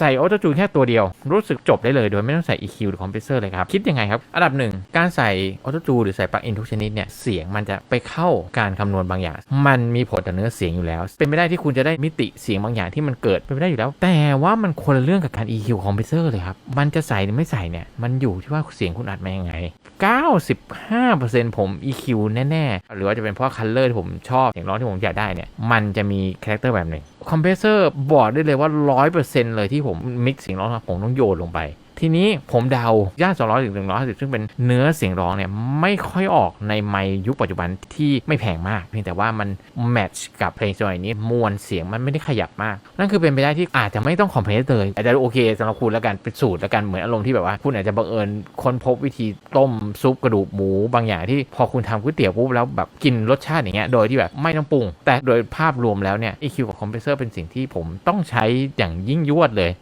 ใส่ออโต้จูนแค่ตัวเดียว รู้สึกจบได้เลยโดยไม่ต้องใส่ EQ หรือคอมเพรสเซอร์เลยครับ คิดยังไงครับ อันดับหนึ่งการใส่ออโต้จูนหรือใส่ปลั๊กอินทุกชนิดเนี่ยเสียงมันจะไปเข้าการคำนวณบางอย่าง มันมีผลต่อเนื้อเสียงอยู่แล้ว เป็นไปได้ที่คุณจะได้มิติเสียงบางอย่างที่มันเกิดเป็นไปได้อยู่แล้ว แต่ว่ามันคนละเรื่องกับการ EQ คอมเพรสเซอร์เลยครับมันจะใส่หรือไม่ใส่เนี่ยมันอยู่ที่ว่าเสียงคุณอัดมายังไง 95%ผม EQ แน่ๆหรือว่าจะเป็นเพราะคัลเลอร์ที่ผมชอบเสียงร้องที่ผมอยากได้เนี่ยมันจะมีคาแรคเตอร์แบบหนึ่งคอมเพรสเซอร์บอกได้เลยว่า 100%เลยที่ผมมิกซ์เสียงร้องผมต้องโยนลงไป ทีนี้ผมเดาย่าน200ถึง150ซึ่งเป็นเนื้อเสียงร้องเนี่ยไม่ค่อยออกในไมยุคปัจจุบันที่ไม่แพงมากเพียงแต่ว่ามันแมทช์กับเพลงสมัยนี้มวลเสียงมันไม่ได้ขยับมาก นั่นคือเป็นไปได้ที่อาจจะไม่ต้องคอมเพรสเลยอาจจะโอเคสำหรับคุณแล้วกันเป็นสูตรแล้วกันเหมือนอารมณ์ที่แบบว่าคุณอาจจะบังเอิญค้นพบวิธีต้มซุปกระดูกหมูบางอย่างที่พอคุณทำก๋วยเตี๋ยวปุ๊บแล้วแบบกินรสชาติอย่างเงี้ยโดยที่แบบไม่ต้องปรุง แต่โดยภาพรวมแล้วเนี่ย EQ กับคอมเพรสเซอร์เป็นสิ่งที่ผมต้องใช้อย่างยิ่งยวดเลย